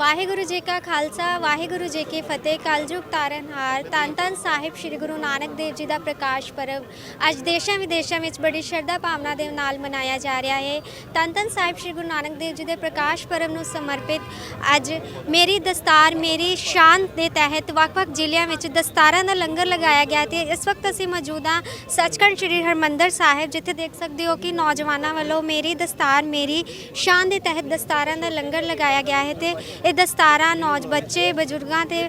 ਵਾਹਿਗੁਰੂ ਜੀ ਕਾ ਖਾਲਸਾ, ਵਾਹਿਗੁਰੂ ਜੀ ਕੀ ਫਤਿਹ। ਕਲਯੁਗ ਤਾਰਨਹਾਰ ਧੰਨ ਧੰਨ ਸਾਹਿਬ ਸ੍ਰੀ ਗੁਰੂ ਨਾਨਕ ਦੇਵ ਜੀ ਦਾ ਪ੍ਰਕਾਸ਼ ਪਰਬ। ਅੱਜ ਦੇਸ਼ਾਂ ਵਿਦੇਸ਼ਾਂ ਵਿੱਚ ਬੜੀ ਸ਼ਰਧਾ ਭਾਵਨਾ ਦੇ ਨਾਲ ਮਨਾਇਆ ਜਾ ਰਿਹਾ ਹੈ ਧੰਨ ਧੰਨ ਸਾਹਿਬ ਸ੍ਰੀ ਗੁਰੂ ਨਾਨਕ ਦੇਵ ਜੀ ਦੇ ਪ੍ਰਕਾਸ਼ ਪਰਬ ਨੂੰ ਸਮਰਪਿਤ ਅੱਜ ਮੇਰੀ ਦਸਤਾਰ, ਮੇਰੀ ਸ਼ਾਨ ਦੇ ਤਹਿਤ ਵੱਖ-ਵੱਖ ਜ਼ਿਲ੍ਹਿਆਂ ਵਿੱਚ ਦਸਤਾਰਾਂ ਦਾ ਲੰਗਰ ਲਗਾਇਆ ਗਿਆ ਤੇ ਇਸ ਵਕਤ ਅਸੀਂ ਮੌਜੂਦ ਹਾਂ ਸੱਚਖੰਡ ਸ੍ਰੀ ਹਰਮੰਦਰ ਸਾਹਿਬ, ਜਿੱਥੇ ਦੇਖ ਸਕਦੇ ਹੋ ਕਿ ਨੌਜਵਾਨਾਂ ਵੱਲੋਂ ਮੇਰੀ ਦਸਤਾਰ, ਮੇਰੀ ਸ਼ਾਨ ਦੇ ਤਹਿਤ ਦਸਤਾਰਾਂ ਦਾ ਲੰਗਰ ਲਗਾਇਆ ਗਿਆ ਹੈ ਤੇ ਇਹ ਦਸਤਾਰਾਂ ਨੌਜ ਬੱਚੇ ਬਜ਼ੁਰਗਾਂ ਤੇ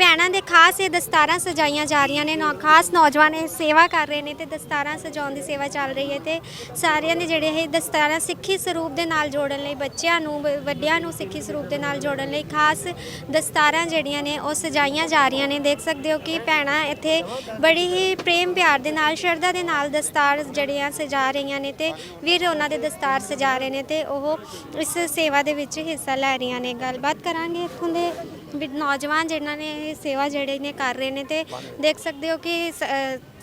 ਭੈਣਾਂ ਦੇ ਖਾਸ ਇਹ ਦਸਤਾਰਾਂ ਸਜਾਈਆਂ ਜਾ ਰਹੀਆਂ ਨੇ, ਨੌ ਖਾਸ ਨੌਜਵਾਨ ਇਹ ਸੇਵਾ ਕਰ ਰਹੇ ਨੇ ਤੇ ਦਸਤਾਰਾਂ ਸਜਾਉਣ ਦੀ ਸੇਵਾ ਚੱਲ ਰਹੀ ਹੈ ਤੇ ਸਾਰਿਆਂ ਦੇ ਜਿਹੜੇ ਇਹ ਦਸਤਾਰਾਂ ਸਿੱਖੀ ਸਰੂਪ ਦੇ ਨਾਲ ਜੋੜਨ ਲਈ, ਬੱਚਿਆਂ ਨੂੰ, ਵ- ਵੱਡਿਆਂ ਨੂੰ ਸਿੱਖੀ ਸਰੂਪ ਦੇ ਨਾਲ ਜੋੜਨ ਲਈ ਖਾਸ ਦਸਤਾਰਾਂ ਜਿਹੜੀਆਂ ਨੇ ਉਹ ਸਜਾਈਆਂ ਜਾ ਰਹੀਆਂ ਨੇ। ਦੇਖ ਸਕਦੇ ਹੋ ਕਿ ਭੈਣਾਂ ਇੱਥੇ ਬੜੀ ਹੀ ਪ੍ਰੇਮ ਪਿਆਰ ਦੇ ਨਾਲ, ਸ਼ਰਧਾ ਦੇ ਨਾਲ ਦਸਤਾਰ ਜਿਹੜੀਆਂ ਸਜਾ ਰਹੀਆਂ ਨੇ ਤੇ ਵੀਰ ਉਹਨਾਂ ਦੇ ਦਸਤਾਰ ਸਜਾ ਰਹੇ ਨੇ ਤੇ ਉਹ ਇਸ ਸੇਵਾ ਦੇ ਵਿੱਚ ਹਿੱਸਾ ਲੈ ਰਹੀਆਂ ਨੇ। ਗੱਲਬਾਤ ਕਰਾਂਗੇ ਇੱਥੋਂ ਦੇ ਵੀ ਨੌਜਵਾਨ ਜਿਨ੍ਹਾਂ ਨੇ ਇਹ ਸੇਵਾ ਜਿਹੜੇ ਨੇ ਕਰ ਰਹੇ ਨੇ ਤੇ ਦੇਖ ਸਕਦੇ ਹੋ ਕਿ ਸ-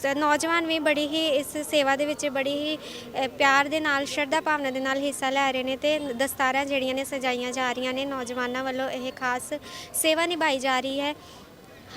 ਅ, ਨੌਜਵਾਨ ਵੀ ਬੜੀ ਹੀ ਇਸ ਸੇਵਾ ਦੇ ਵਿੱਚ ਬੜੀ ਹੀ ਅ, ਪਿਆਰ ਦੇ ਨਾਲ ਸ਼ਰਧਾ ਭਾਵਨਾ ਦੇ ਨਾਲ ਹਿੱਸਾ ਲੈ ਰਹੇ ਨੇ ਤੇ ਦਸਤਾਰਾਂ ਜਿਹੜੀਆਂ ਨੇ ਸਜਾਈਆਂ ਜਾ ਰਹੀਆਂ ਨੇ ਨੌਜਵਾਨਾਂ ਵੱਲੋਂ ਇਹ ਖਾਸ ਸੇਵਾ ਨਿਭਾਈ ਜਾ ਰਹੀ ਹੈ।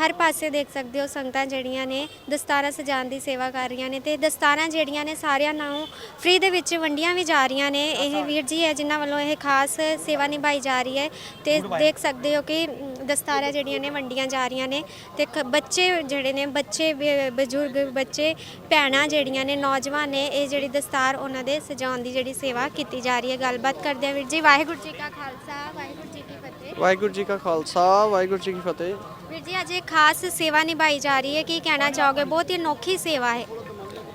ਹਰ ਪਾਸੇ ਦੇਖ ਸਕਦੇ ਹੋ ਸੰਗਤਾਂ ਜਿਹੜੀਆਂ ਨੇ ਦਸਤਾਰਾਂ ਸਜਾਉਣ ਦੀ ਸੇਵਾ ਕਰ ਰਹੀਆਂ ਨੇ ਤੇ ਦਸਤਾਰਾਂ ਜਿਹੜੀਆਂ ਨੇ ਸਾਰਿਆਂ ਨੂੰ ਫ੍ਰੀ ਦੇ ਵਿੱਚ ਵੰਡੀਆਂ ਵੀ ਜਾ ਰਹੀਆਂ ਨੇ। ਇਹ ਵੀਰ ਜੀ ਹੈ ਜਿਨ੍ਹਾਂ ਵੱਲੋਂ ਇਹ ਖਾਸ ਸੇਵਾ ਨਿਭਾਈ ਜਾ ਰਹੀ ਹੈ ਤੇ ਦੇਖ ਸਕਦੇ ਹੋ ਕਿ ਅਮ, ਦਸਤਾਰਾਂ ਜਿਹੜੀਆਂ ਨੇ ਵੰਡੀਆਂ ਜਾ ਰਹੀਆਂ ਨੇ ਤੇ ਖ- ਬੱਚੇ ਜਿਹੜੇ ਨੇ ਬੱਚੇ ਬ- ਬਜ਼ੁਰਗ ਬੱਚੇ ਭੈਣਾਂ ਜਿਹੜੀਆਂ ਨੇ ਨੌਜਵਾਨ ਨੇ ਇਹ ਜਿਹੜੀ ਦਸਤਾਰ ਉਹਨਾਂ ਦੇ ਸਜਾਉਣ ਦੀ ਜਿਹੜੀ ਸੇਵਾ ਕੀਤੀ ਜਾ ਰਹੀ ਹੈ। ਗੱਲਬਾਤ ਕਰਦੇ ਆ ਵੀਰ ਜੀ ਵਾਹਿਗੁਰੂ ਜੀ ਕਾ ਖਾਲਸਾ ਵਾਹਿਗੁਰੂ ਜੀ ਕੀ ਫਤਿਹ। ਵਾਹਿਗੁਰੂ ਜੀ ਕਾ ਖਾਲਸਾ ਵਾਹਿਗੁਰੂ ਜੀ ਕੀ ਫਤਿਹ। ਵੀਰ ਜੀ ਅੱਜ ਇਹ ਖਾਸ ਸੇਵਾ ਨਿਭਾਈ ਜਾ ਰਹੀ ਹੈ ਕੀ ਕਹਿਣਾ ਚਾਹੋਗੇ? ਬਹੁਤ ਹੀ ਅਨੋਖੀ ਸੇਵਾ ਹੈ।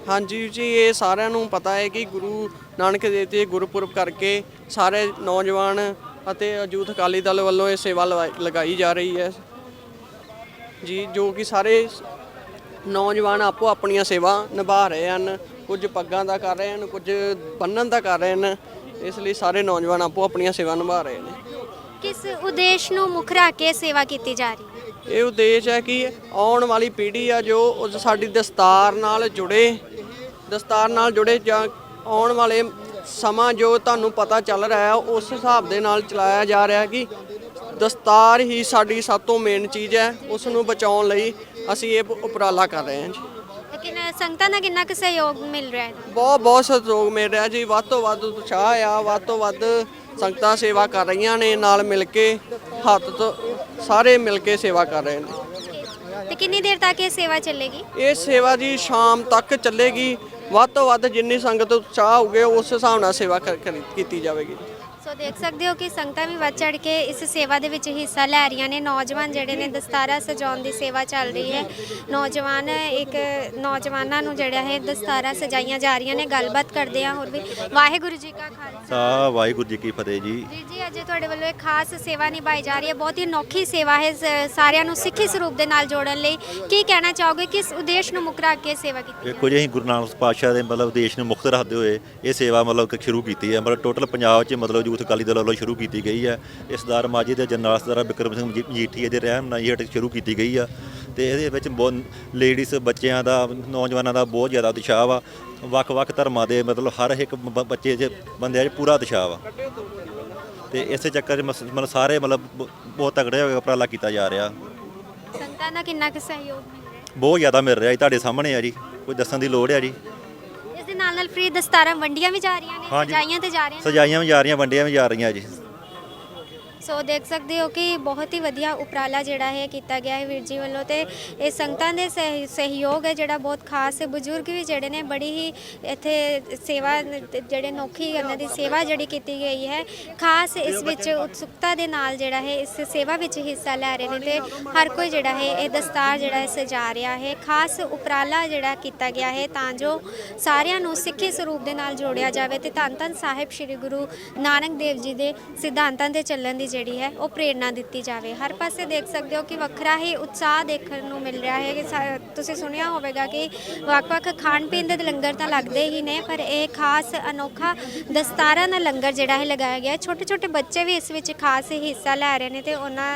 ਹਾਂਜੀ ਜੀ ਇਹ ਸਾਰਿਆਂ ਨੂੰ ਪਤਾ ਹੈ ਕਿ ਗੁਰੂ ਨਾਨਕ ਦੇਵ ਜੀ ਦੇ ਗੁਰਪੁਰਬ ਕਰਕੇ ਸਾਰੇ ਨੌਜਵਾਨ ਅਤੇ ਯੂਥ ਅਕਾਲੀ ਦਲ ਵੱਲੋਂ ਇਹ ਸੇਵਾ ਲਗਾਈ ਜਾ ਰਹੀ ਹੈ। ਜੀ ਜੋ ਕਿ ਸਾਰੇ ਨੌਜਵਾਨ ਆਪੋ ਆਪਣੀਆਂ ਸੇਵਾ ਨਿਭਾ ਰਹੇ ਹਨ। ਕੁਝ ਪੱਗਾਂ ਦਾ ਕਰ ਰਹੇ ਹਨ ਕੁਝ ਬੰਨਣ ਦਾ ਕਰ ਰਹੇ ਹਨ। ਇਸ ਲਈ ਸਾਰੇ ਨੌਜਵਾਨ ਆਪੋ ਆਪਣੀਆਂ ਸੇਵਾ ਨਿਭਾ ਰਹੇ ਨੇ। ਕਿਸ ਉਦੇਸ਼ ਨੂੰ ਮੁੱਖ ਰੱਖ ਕੇ ਸੇਵਾ ਕੀਤੀ ਜਾ ਰਹੀ ਹੈ? ਇਹ ਉਦੇਸ਼ ਹੈ ਕਿ ਆਉਣ ਵਾਲੀ ਪੀੜ੍ਹੀ ਆ ਜੋ ਸਾਡੀ ਦਸਤਾਰ ਨਾਲ ਜੁੜੇ ਦਸਤਾਰ ਨਾਲ ਜੁੜੇ ਜਾਂ ਆਉਣ ਵਾਲੇ ਸਮਾਂ ਜੋ ਤੁਹਾਨੂੰ ਪਤਾ ਚੱਲ ਰਿਹਾ ਹੈ ਉਸ ਹਿਸਾਬ ਦੇ ਨਾਲ ਚਲਾਇਆ ਜਾ ਰਿਹਾ ਹੈ ਕਿ ਦਸਤਾਰ ਹੀ ਸਾਡੀ ਸਭ ਤੋਂ ਮੇਨ ਚੀਜ਼ ਹੈ ਉਸ ਨੂੰ ਬਚਾਉਣ ਲਈ ਅਸੀਂ ਇਹ ਉਪਰਾਲਾ ਕਰ ਰਹੇ ਹਾਂ ਜੀ। ਲੇਕਿਨ ਸੰਗਤਾਂ ਦਾ ਕਿੰਨਾ ਕੁ ਸਹਿਯੋਗ ਮਿਲ ਰਿਹਾ ਹੈ? ਬਹੁਤ ਬਹੁਤ ਸਹਿਯੋਗ ਮਿਲ ਰਿਹਾ ਜੀ। ਵੱਧ ਤੋਂ ਵੱਧ ਉਤਸ਼ਾਹ ਆ ਵੱਧ ਤੋਂ ਵੱਧ ਸੰਗਤਾਂ ਸੇਵਾ ਕਰ ਰਹੀਆਂ ਨੇ ਨਾਲ ਮਿਲ ਕੇ ਹੱਥ ਤੋਂ ਸਾਰੇ ਮਿਲ ਕੇ ਸੇਵਾ ਕਰ ਰਹੇ ਨੇ। ਤੇ ਕਿੰਨੀ ਦੇਰ ਤੱਕ ਇਹ ਸੇਵਾ ਚੱਲੇਗੀ? ਇਹ ਸੇਵਾ ਜੀ ਸ਼ਾਮ ਤੱਕ ਚੱਲੇਗੀ। ਵੱਧ ਤੋਂ ਵੱਧ ਜਿੰਨੀ ਸੰਗਤ ਉਤਸ਼ਾਹ ਹੋਊਗੇ ਉਸ ਹਿਸਾਬ ਨਾਲ ਸੇਵਾ ਕਰ- ਕਰ- ਕੀਤੀ ਜਾਵੇਗੀ। ਸੋ ਦੇਖ ਸਕਦੇ ਹੋ ਕਿ ਸੰਗਤਾਂ ਵੀ ਵੱਧ ਚੜ ਕੇ ਇਸ ਸੇਵਾ ਦੇ ਵਿੱਚ ਹਿੱਸਾ ਲੈ ਰਹੀਆਂ ਨੇ। ਨੌਜਵਾਨ ਜਿਹੜੇ ਨੇ ਦਸਤਾਰਾ ਸਜਾਉਣ ਦੀ ਸੇਵਾ ਚੱਲ ਰਹੀ ਹੈ। ਨੌਜਵਾਨ ਇੱਕ ਨੌਜਵਾਨਾਂ ਨੂੰ ਜਿਹੜਾ ਹੈ ਦਸਤਾਰਾ ਸਜਾਈਆਂ ਜਾ ਰਹੀਆਂ ਨੇ। ਗੱਲਬਾਤ ਕਰਦੇ ਆ ਹੋਰ ਵੀ। ਵਾਹਿਗੁਰੂ ਜੀ ਕਾ ਖਾਲਸਾ। ਸਾ ਵਾਹਿਗੁਰੂ ਜੀ ਕੀ ਫਤਿਹ ਜੀ। ਜੀ ਜੀ ਅੱਜ ਤੁਹਾਡੇ ਵੱਲੋਂ ਇੱਕ ਖਾਸ ਸੇਵਾ ਨਿਭਾਈ ਜਾ ਰਹੀ ਹੈ। ਬਹੁਤ ਹੀ ਅਨੋਖੀ ਸੇਵਾ ਹੈ ਸ- ਸਾਰਿਆਂ ਨੂੰ ਸਿੱਖੀ ਸਰੂਪ ਦੇ ਨਾਲ ਜੋੜਨ ਲਈ। ਕੀ ਕਹਿਣਾ ਚਾਹੋਗੇ? ਕਿਸ ਉਦੇਸ਼ ਨੂੰ ਮੁੱਖ ਰੱਖ ਕੇ ਸੇਵਾ ਕੀਤੀ ਵੇਖੋ ਜੀ ਅਸੀਂ ਗੁਰੂ ਨਾਨਕ ਪਾਤਸ਼ਾਹ ਦੇ ਮਤਲਬ ਦੇਸ਼ ਨੂੰ ਮੁਕਤ ਰੱਖਦੇ ਹੋਏ ਇਹ ਸੇਵਾ ਮਤਲਬ ਕਿ ਸ਼ੁਰੂ ਕੀਤੀ ਹੈ। ਮਤਲਬ ਟੋਟਲ ਪੰਜਾਬ 'ਚ ਮਤਲਬ ਯੂਥ ਅਕਾਲੀ ਦਲ ਵੱਲੋਂ ਸ਼ੁਰੂ ਕੀਤੀ ਗਈ ਹੈ। ਇਸ ਸਰਦਾਰ ਮਾਜੀ ਦੇ ਜਨਰਲ ਸਰਦਾਰ ਬਿਕਰਮ ਸਿੰਘ ਮਜੀਠੀਆ ਦੇ ਰਹਿਮ ਨਾਲ ਇਹ ਸ਼ੁਰੂ ਕੀਤੀ ਗਈ ਆ। ਤੇ ਇਹਦੇ ਵਿੱਚ ਬਹੁਤ ਲੇਡੀਜ਼ ਬੱਚਿਆਂ ਦਾ ਨੌਜਵਾਨਾਂ ਦਾ ਬਹੁਤ ਜ਼ਿਆਦਾ ਉਤਸ਼ਾਹ ਵਾ। ਵੱਖ-ਵੱਖ ਧਰਮਾਂ ਦੇ ਮਤਲਬ ਹਰ ਇੱਕ ਬੱਚੇ ਦੇ ਬੰਦਿਆਂ 'ਚ ਪੂਰਾ ਉਤਸ਼ਾਹ ਵਾ। ਤੇ ਇਸੇ ਚੱਕਰ 'ਚ ਮਤਲਬ ਸਾਰੇ ਮਤਲਬ ਬਹੁਤ ਤਗੜੇ ਹੋ ਕੇ ਉਪਰਾਲਾ ਕੀਤਾ ਜਾ ਰਿਹਾ। ਸੰਗਤਾਂ ਦਾ ਕਿੰਨਾ ਕੁ ਸਹਿਯੋਗ ਮਿਲ ਰਿਹਾ? ਬਹੁਤ ਜ਼ਿਆਦਾ ਮਿਲ ਰਿਹਾ ਜੀ ਤੁਹਾਡੇ ਸਾਹਮਣੇ ਆ ਜੀ। ਕੋਈ ਦੱਸਣ ਦੀ ਲੋੜ ਆ ਜੀ? ਫ੍ਰੀ ਦਸਤਾਰਾਂ ਵੰਡੀਆਂ ਵੀ ਜਾ ਰਹੀਆਂ ਨੇ ਹਾਂਜੀ। ਸਜਾਈਆਂ ਤੇ ਜਾ ਰਹੀਆਂ ਨੇ ਸਜਾਈਆਂ ਵੀ ਜਾ ਰਹੀਆਂ ਵੰਡੀਆਂ ਵੀ ਜਾ ਰਹੀਆਂ ਜੀ ਸੋ ਦੇਖ ਸਕਦੇ ਹੋ ਕਿ ਬਹੁਤ ਹੀ ਵਧੀਆ ਉਪਰਾਲਾ ਜਿਹੜਾ ਹੈ ਕੀਤਾ ਗਿਆ ਹੈ ਵੀਰ ਜੀ ਵੱਲੋਂ ਤੇ ਇਹ ਸੰਗਤਾਂ ਦੇ ਸਹਿ- ਸਹਿਯੋਗ ਹੈ ਜਿਹੜਾ ਬਹੁਤ ਖਾਸ ਹੈ ਬਜ਼ੁਰਗ ਵੀ ਜਿਹੜੇ ਨੇ ਬੜੀ ਹੀ ਇੱਥੇ ਸੇਵਾ ਜਿਹੜੇ ਨੋਖੀ ਉਹਨਾਂ ਦੀ ਸੇਵਾ ਜਿਹੜੀ ਕੀਤੀ ਗਈ ਹੈ। ਖਾਸ ਇਸ ਵਿੱਚ ਉਤਸੁਕਤਾ ਦੇ ਨਾਲ ਜਿਹੜਾ ਹੈ ਇਸ ਸੇਵਾ ਵਿੱਚ ਹਿੱਸਾ ਲੈ ਰਹੇ ਨੇ ਤੇ ਹਰ ਕੋਈ ਜਿਹੜਾ ਹੈ ਇਹ ਦਸਤਾਰ ਜਿਹੜਾ ਹੈ ਸਜਾ ਰਿਹਾ ਹੈ। ਖਾਸ ਉਪਰਾਲਾ ਜਿਹੜਾ ਕੀਤਾ ਗਿਆ ਹੈ ਤਾਂ ਜੋ ਸਾਰਿਆਂ ਨੂੰ ਸਿੱਖੀ ਸਰੂਪ ਦੇ ਨਾਲ ਜੋੜਿਆ ਜਾਵੇ ਤੇ ਧੰਨ ਧੰਨ ਸਾਹਿਬ ਸ੍ਰੀ ਗੁਰੂ ਨਾਨਕ ਦੇਵ ਜੀ ਦੇ ਸਿਧਾਂਤਾਂ ਤੇ ਚੱਲਣ ਦੀ ਜਿਹੜੀ ਹੈ, ਉਹ ਪ੍ਰੇਰਣਾ ਦਿੱਤੀ ਜਾਵੇ। ਹਰ ਪਾਸੇ ਦੇਖ ਸਕਦੇ ਹੋ ਕਿ ਵੱਖਰਾ ਹੀ ਉਤਸ਼ਾਹ ਦੇਖਣ ਨੂੰ ਮਿਲ ਰਿਹਾ ਹੈ। ਕਿ ਤੁਸੀਂ ਸੁਣਿਆ ਹੋਵੇਗਾ ਕਿ ਵੱਖ-ਵੱਖ ਖਾਣ ਪੀਣ ਦੇ ਲੰਗਰ ਤਾਂ ਲੱਗਦੇ ਹੀ ਨੇ, ਪਰ ਇਹ ਖਾਸ ਅਨੋਖਾ ਦਸਤਾਰਾਂ ਦਾ ਲੰਗਰ ਜਿਹੜਾ ਹੈ ਲਗਾਇਆ ਗਿਆ ਛੋਟੇ-ਛੋਟੇ ਬੱਚੇ ਵੀ ਇਸ ਵਿੱਚ ਖਾਸ ਹਿੱਸਾ ਲੈ ਰਹੇ ਨੇ ਤੇ ਉਹਨਾਂ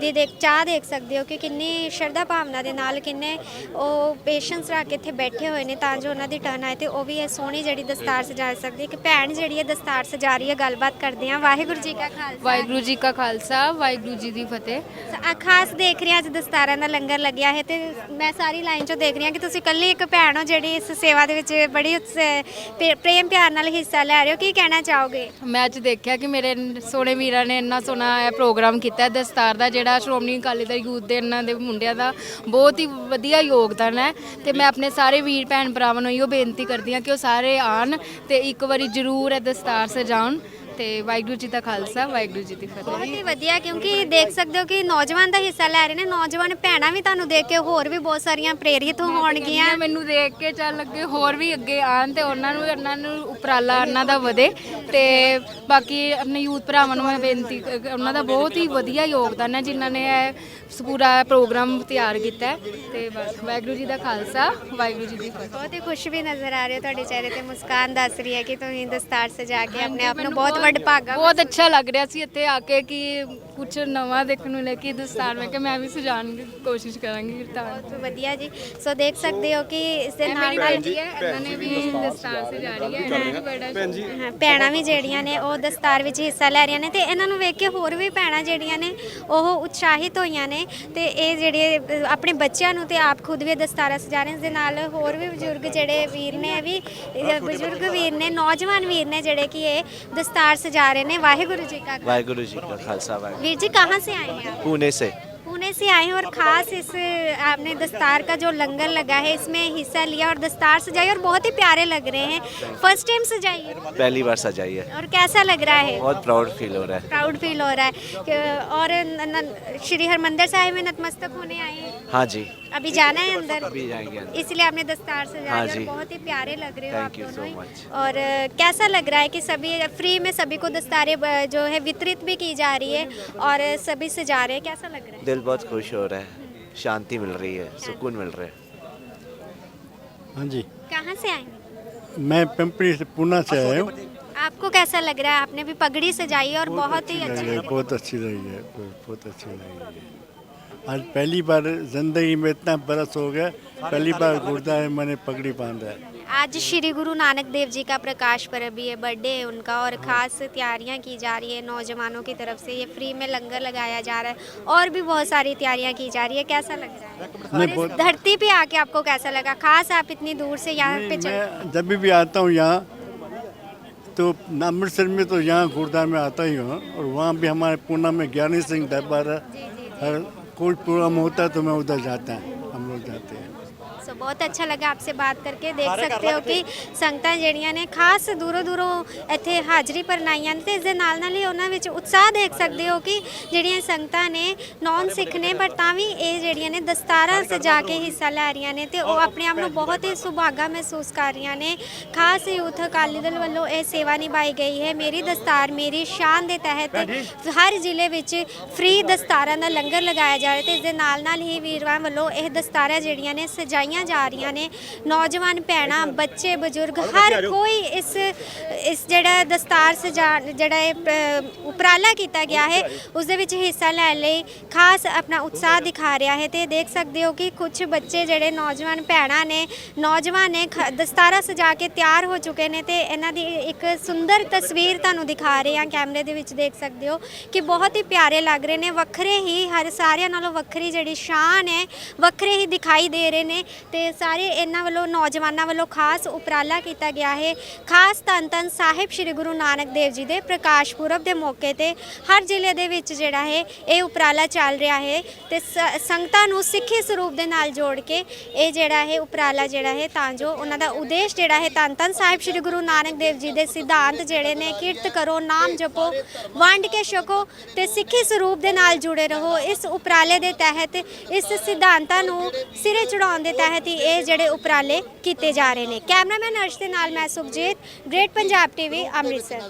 ਦੀ ਦੇਖ, ਚਾਹ ਦੇਖ ਸਕਦੇ ਹੋ ਕਿ ਕਿੰਨੀ ਸ਼ਰਧਾ ਭਾਵਨਾ ਦੇ ਨਾਲ ਕਿੰਨੇ ਉਹ ਪੇਸ਼ੈਂਸ ਰੱਖ ਕੇ ਇੱਥੇ ਬੈਠੇ ਹੋਏ ਨੇ, ਤਾਂ ਜੋ ਉਹਨਾਂ ਦੀ ਟਰਨ ਆਏ ਤੇ ਉਹ ਵੀ ਇਹ ਸੋਹਣੀ ਜਿਹੜੀ ਦਸਤਾਰ ਸਜਾ ਸਕਦੀ ਇੱਕ ਭੈਣ ਜਿਹੜੀ ਹੈ ਦਸਤਾਰ ਸਜਾ ਰਹੀ ਹੈ, ਗੱਲਬਾਤ ਕਰਦੇ ਹਾਂ। ਵਾਹਿਗੁਰੂ ਜੀ ਕਾ ਖਾਲਸਾ। ਵਾਹਿਗੁਰੂ ਜੀ ਕਾ ਖਾਲਸਾ ਵਾਹਿਗੁਰੂ ਜੀ ਦੀ ਫਤਿਹ। ਆ ਖਾਸ ਦੇਖ ਰਹੀ ਹਾਂ ਅੱਜ ਦਸਤਾਰਾਂ ਦਾ ਲੰਗਰ ਲੱਗਿਆ ਹੈ ਤੇ ਮੈਂ ਸਾਰੀ ਲਾਈਨ ਚੋਂ ਦੇਖ ਰਹੀ ਹਾਂ ਕਿ ਤੁਸੀਂ ਇਕੱਲੀ ਇੱਕ ਭੈਣ ਹੋ ਜਿਹੜੀ ਇਸ ਸੇਵਾ ਦੇ ਵਿੱਚ ਬੜੀ ਉਤਸ- ਪ੍ਰੇ- ਪ੍ਰੇਮ ਪਿਆਰ ਨਾਲ ਹਿੱਸਾ ਲੈ ਰਹੇ ਹੋ। ਕੀ ਕਹਿਣਾ ਚਾਹੋਗੇ? ਮੈਂ ਅੱਜ ਦੇਖਿਆ ਕਿ ਮੇਰੇ ਸੋਹਣੇ ਵੀਰਾਂ ਨੇ ਇੰਨਾ ਸੋਹਣਾ ਇਹ ਪ੍ਰੋਗਰਾਮ ਕੀਤਾ ਹੈ। ਦਸਤਾਰ ਦਾ ਜਿਹੜਾ ਸ਼੍ਰੋਮਣੀ ਅਕਾਲੀ ਦਲ ਯੂਥ ਦੇ ਇਹਨਾਂ ਦੇ ਮੁੰਡਿਆਂ ਦਾ ਬਹੁਤ ਹੀ ਵਧੀਆ ਯੋਗਦਾਨ ਹੈ ਤੇ ਮੈਂ ਆਪਣੇ ਸਾਰੇ ਵੀਰ ਭੈਣ ਭਰਾਵਾਂ ਨੂੰ ਇਹੋ ਬੇਨਤੀ ਕਰਦੀ ਹਾਂ ਕਿ ਉਹ ਸਾਰੇ ਆਣ ਤੇ ਇੱਕ ਵਾਰੀ ਜ਼ਰੂਰ ਇਹ ਦਸਤਾਰ ਸਜਾਉਣ। ਤੇ ਵਾਹਿਗੁਰੂ ਜੀ ਦਾ ਖਾਲਸਾ ਵਾਹਿਗੁਰੂ ਜੀ ਦੀ ਬਹੁਤ ਫਤਿਹ ਹੀ ਵਧੀਆ ਕਿਉਂਕਿ ਦੇਖ ਸਕਦੇ ਹੋ ਕਿ ਨੌਜਵਾਨ ਦਾ ਹਿੱਸਾ ਲੈ ਰਹੇ ਨੇ। ਨੌਜਵਾਨ ਭੈਣਾਂ ਵੀ ਤੁਹਾਨੂੰ ਦੇਖ ਕੇ ਹੋਰ ਵੀ ਬਹੁਤ ਸਾਰੀਆਂ ਪ੍ਰੇਰਿਤ ਹੋਣਗੀਆਂ। ਮੈਨੂੰ ਦੇਖ ਕੇ ਚੱਲ ਅੱਗੇ ਹੋਰ ਵੀ ਅੱਗੇ ਆਣ ਤੇ ਉਹਨਾਂ ਨੂੰ ਉਹਨਾਂ ਨੂੰ ਉਪਰਾਲਾ ਉਹਨਾਂ ਦਾ ਵਧੇ। ਤੇ ਬਾਕੀ ਆਪਣੇ ਯੂਥ ਭਰਾਵਾਂ ਨੂੰ ਮੈਂ ਬੇਨਤੀ ਉਹਨਾਂ ਦਾ ਬਹੁਤ ਹੀ ਵਧੀਆ ਯੋਗਦਾਨ ਹੈ ਜਿਨ੍ਹਾਂ ਨੇ ਇਹ ਪੂਰਾ ਪ੍ਰੋਗਰਾਮ ਤਿਆਰ ਕੀਤਾ ਹੈ। ਤੇ ਬਸ ਵਾਹਿਗੁਰੂ ਜੀ ਦਾ ਖਾਲਸਾ ਵਾਹਿਗੁਰੂ ਜੀ ਦੀ ਫਤਿਹ। ਬਹੁਤ ਹੀ ਖੁਸ਼ ਵੀ ਨਜ਼ਰ ਆ ਰਹੇ ਹੋ ਤੁਹਾਡੇ ਚਿਹਰੇ ਤੇ। ਮੁਸਕਾਨ ਦੱਸ ਰਹੀ ਹੈ ਕਿ ਤੁਸੀਂ ਦਸਤਾਰ ਸਜਾ ਕੇ ਆਪਣੇ ਆਪ ਨੂੰ ਬਹੁਤ ਵੱਡ ਬਹੁਤ ਅੱਛਾ ਲੱਗ ਰਿਹਾ ਸੀ ਇੱਥੇ ਆ ਕੇ ਕਿ ਕੁਝ ਨਵਾਂ ਦੇਖਣ ਨੂੰ ਲੈ ਕੇ ਦਸਤਾਰ ਮੈਂ ਕਿ ਮੈਂ ਵੀ ਸਜਾਣ ਦੀ ਕੋਸ਼ਿਸ਼ ਕਰਾਂਗੀ ਦਸਤਾਰ ਬਹੁਤ ਵਧੀਆ ਜੀ। ਸੋ ਦੇਖ ਸਕਦੇ ਹੋ ਕਿ ਇਸ ਦੇ ਨਾਲ ਨਾਲ ਜੀ ਇਹਨਾਂ ਨੇ ਵੀ ਦਸਤਾਰ ਸਜਾ ਰਹੀ ਹੈ ਬੜਾ ਭੈਣ ਜੀ ਭੈਣਾਂ ਵੀ ਜਿਹੜੀਆਂ ਨੇ ਉਹ ਦਸਤਾਰ ਵਿੱਚ ਹਿੱਸਾ ਲੈ ਰਹੀਆਂ ਨੇ ਤੇ ਇਹਨਾਂ ਨੂੰ ਵੇਖ ਕੇ ਹੋਰ ਵੀ ਭੈਣਾਂ ਜਿਹੜੀਆਂ ਨੇ ਉਹ ਉਤਸ਼ਾਹਿਤ ਹੋਈਆਂ ਨੇ ਤੇ ਇਹ ਜਿਹੜੇ ਆਪਣੇ ਬੱਚਿਆਂ ਨੂੰ ਤੇ ਆਪ ਖੁਦ ਵੀ ਦਸਤਾਰਾਂ ਸਜਾ ਰਹੇ ਨੇ ਇਸ ਨਾਲ ਹੋਰ ਵੀ ਬਜ਼ੁਰਗ ਜਿਹੜੇ ਵੀਰ ਨੇ ਇਹ ਵੀ ਬਜ਼ੁਰਗ ਵੀਰ ਨੇ ਨੌਜਵਾਨ ਵੀਰ ਨੇ ਜਿਹੜੇ ਕਿ ਇਹ ਦਸਤਾਰ ਸਜਾ ਰਹੇ ਨੇ। ਵਾਹਿਗੁਰੂ ਜੀ ਕਾ ਵਾਹਿਗੁਰੂ ਜੀ ਕਾ ਖਾਲਸਾ ਵਾਹਿਗੁਰੂ वीर जी कहाँ से आए हैं आप? पुणे से। पुणे से आए हैं और खास इस आपने दस्तार का जो लंगर लगा है इसमें हिस्सा लिया और दस्तार सजाई और बहुत ही प्यारे लग रहे हैं। फ़र्स्ट टाइम सजाई है? पहली बार सजाई है। और कैसा लग रहा है? बहुत प्राउड फील हो रहा है। प्राउड फील हो रहा है। और न, न, श्री हरमंदिर साहिब में नतमस्तक होने आए हैं? हाँ जी। अभी जाना है अंदर। अभी जाएँगे इसलिए आपने दस्तार सजाई हाँ और बहुत ही प्यारे लग रहे हो आप दोनों so ही। और कैसा लग रहा है कि सभी फ्री में सभी को दस्तारे जो है वितरित भी की जा रही है और सभी सजा रहे हैं? कैसा लग रहा है? दिल बहुत खुश हो रहा है। शांति मिल रही है सुकून मिल रहा है। हाँ जी। कहाँ से आए हैं? मैं पिंपरी से पूना से आया हूँ। आपको कैसा लग रहा है? आपने भी पगड़ी सजाई है और बहुत ही अच्छी बहुत अच्छी लगी है बहुत अच्छी लग रही है। आज पहली बार ज़िंदगी में इतना बरस हो गया। पहली बार गुरुद्वारे में मैंने पगड़ी बांधा है। आज श्री गुरु नानक देव जी का प्रकाश पर्व भी है बर्थडे है उनका और खास तैयारियाँ की जा रही है। नौजवानों की तरफ़ से ये फ्री में लंगर लगाया जा रहा है और भी बहुत सारी तैयारियाँ की जा रही है। कैसा लग रहा है? और इस धरती पे आके आपको कैसा लगा? खास आप इतनी दूर से यहाँ पे चल जब भी आता हूँ यहाँ तो अमृतसर में तो यहाँ गुरुद्वारा में आता ही हूँ और वहाँ भी हमारे पूना में ज्ञानी सिंह दरबार है। कोई प्रोग्राम होता है तो मैं उधर जाता है हम लोग जाते हैं ਸੋ ਬਹੁਤ ਅੱਛਾ ਲੱਗਾ ਆਪਸੇ ਬਾਤ ਕਰਕੇ ਦੇਖ ਸਕਦੇ ਹੋ ਕਿ ਸੰਗਤਾਂ ਜਿਹੜੀਆਂ ਨੇ ਖਾਸ ਦੂਰੋਂ ਦੂਰੋਂ ਇੱਥੇ ਹਾਜ਼ਰੀ ਭਰਨ ਆਈਆਂ ਨੇ ਤੇ ਇਸ ਦੇ ਨਾਲ ਨਾਲ ਹੀ ਉਹਨਾਂ ਵਿੱਚ ਉਤਸ਼ਾਹ ਦੇਖ ਸਕਦੇ ਹੋ ਕਿ ਜਿਹੜੀਆਂ ਸੰਗਤਾਂ ਨੇ ਨੌਨ ਸਿੱਖ ਨੇ ਪਰ ਤਾਂ ਵੀ ਇਹ ਜਿਹੜੀਆਂ ਨੇ ਦਸਤਾਰਾਂ ਸਜਾ ਕੇ ਹਿੱਸਾ ਲੈ ਰਹੀਆਂ ਨੇ ਤੇ ਉਹ ਆਪਣੇ ਆਪ ਨੂੰ ਬਹੁਤ ਹੀ ਸੁਭਾਗਾ ਮਹਿਸੂਸ ਕਰ ਰਹੀਆਂ ਨੇ ਖਾਸ ਯੂਥ ਅਕਾਲੀ ਦਲ ਵੱਲੋਂ ਇਹ ਸੇਵਾ ਨਿਭਾਈ ਗਈ ਹੈ ਮੇਰੀ ਦਸਤਾਰ ਮੇਰੀ ਸ਼ਾਨ ਦੇ ਤਹਿਤ ਹਰ ਜ਼ਿਲ੍ਹੇ ਵਿੱਚ ਫ੍ਰੀ ਦਸਤਾਰਾਂ ਦਾ ਲੰਗਰ ਲਗਾਇਆ ਜਾ ਰਿਹਾ ਤੇ ਇਸ ਦੇ ਨਾਲ ਨਾਲ ਹੀ ਵੀਰਵਾਂ ਵੱਲੋਂ ਇਹ ਦਸਤਾਰਾਂ ਜਿਹੜੀਆਂ ਨੇ ਸਜਾਈਆਂ ਜਾ ਰਹੀਆਂ ਨੇ। ਨੌਜਵਾਨ ਭੈਣਾਂ ਬੱਚੇ ਬਜ਼ੁਰਗ ਹਰ ਕੋਈ ਇਸ ਇਸ ਜਿਹੜਾ ਦਸਤਾਰ ਸਜਾ ਜਿਹੜਾ ਇਹ ਉਪਰਾਲਾ ਕੀਤਾ ਗਿਆ ਹੈ ਉਸ ਦੇ ਵਿੱਚ ਹਿੱਸਾ ਲੈਣ ਲਈ ਖਾਸ ਆਪਣਾ ਉਤਸ਼ਾਹ ਦਿਖਾ ਰਿਹਾ ਹੈ ਤੇ ਦੇਖ ਸਕਦੇ ਹੋ ਕਿ ਕੁਝ ਬੱਚੇ ਜਿਹੜੇ ਨੌਜਵਾਨ ਭੈਣਾਂ ਨੇ ਨੌਜਵਾਨ ਨੇ ਖ- ਦਸਤਾਰਾਂ ਸਜਾ ਕੇ ਤਿਆਰ ਹੋ ਚੁੱਕੇ ਨੇ ਤੇ ਇਹਨਾਂ ਦੀ ਇੱਕ ਸੁੰਦਰ ਤਸਵੀਰ ਤੁਹਾਨੂੰ ਦਿਖਾ ਰਹੇ ਹਾਂ। ਕੈਮਰੇ ਦੇ ਵਿੱਚ ਦੇਖ ਸਕਦੇ ਹੋ ਕਿ ਬਹੁਤ ਹੀ ਪਿਆਰੇ ਲੱਗ ਰਹੇ ਨੇ। ਵੱਖਰੇ ਹੀ ਹਰ ਸਾਰਿਆਂ ਨਾਲੋਂ ਵੱਖਰੀ ਜਿਹੜੀ ਸ਼ਾਨ ਹੈ ਵੱਖਰੇ ਹੀ ਦਿਖਾਈ ਦੇ ਰਹੇ ਨੇ ਤੇ ਸਾਰੇ ਇਹਨਾਂ ਵੱਲੋਂ ਨੌਜਵਾਨਾਂ ਵੱਲੋਂ ਖਾਸ ਉਪਰਾਲਾ ਕੀਤਾ ਗਿਆ ਹੈ। ਖਾਸ ਧੰਨ ਧੰਨ ਸਾਹਿਬ ਸ੍ਰੀ ਗੁਰੂ ਨਾਨਕ ਦੇਵ ਜੀ ਦੇ ਪ੍ਰਕਾਸ਼ ਪੁਰਬ ਦੇ ਮੌਕੇ ਤੇ ਹਰ ਜ਼ਿਲ੍ਹੇ ਦੇ ਵਿੱਚ ਜਿਹੜਾ ਹੈ, ਇਹ ਉਪਰਾਲਾ ਚੱਲ ਰਿਹਾ ਹੈ ਤੇ ਸ- ਸੰਗਤਾਂ ਨੂੰ ਸਿੱਖੀ ਸਰੂਪ ਦੇ ਨਾਲ ਜੋੜ ਕੇ ਇਹ ਜਿਹੜਾ ਹੈ ਉਪਰਾਲਾ ਜਿਹੜਾ ਹੈ ਤਾਂ ਜੋ ਉਹਨਾਂ ਦਾ ਉਦੇਸ਼ ਜਿਹੜਾ ਹੈ ਧੰਨ ਧੰਨ ਸਾਹਿਬ ਸ੍ਰੀ ਗੁਰੂ ਨਾਨਕ ਦੇਵ ਜੀ ਦੇ ਸਿਧਾਂਤ ਜਿਹੜੇ ਨੇ ਕਿਰਤ ਕਰੋ, ਨਾਮ ਜਪੋ, ਵੰਡ ਕੇ ਛਕੋ ਤੇ ਸਿੱਖੀ ਸਰੂਪ ਦੇ ਨਾਲ ਜੁੜੇ ਰਹੋ। ਇਸ ਉਪਰਾਲੇ ਦੇ ਤਹਿਤ ਇਸ ਸਿਧਾਂਤਾਂ ਨੂੰ ਸਿਰੇ ਚੜਾਉਣ ਦੇ ਤਹਿਤ ਹੀ ਇਹ ਜਿਹੜੇ ਉਪਰਾਲੇ ਕੀਤੇ ਜਾ ਰਹੇ ਨੇ। ਕੈਮਰਾਮੈਨ ਅਰਸ਼ ਦੇ ਨਾਲ ਮੈਂ ਸੁਖਜੀਤ ਗ੍ਰੇਟ ਪੰਜਾਬ ਟੀਵੀ ਅੰਮ੍ਰਿਤਸਰ।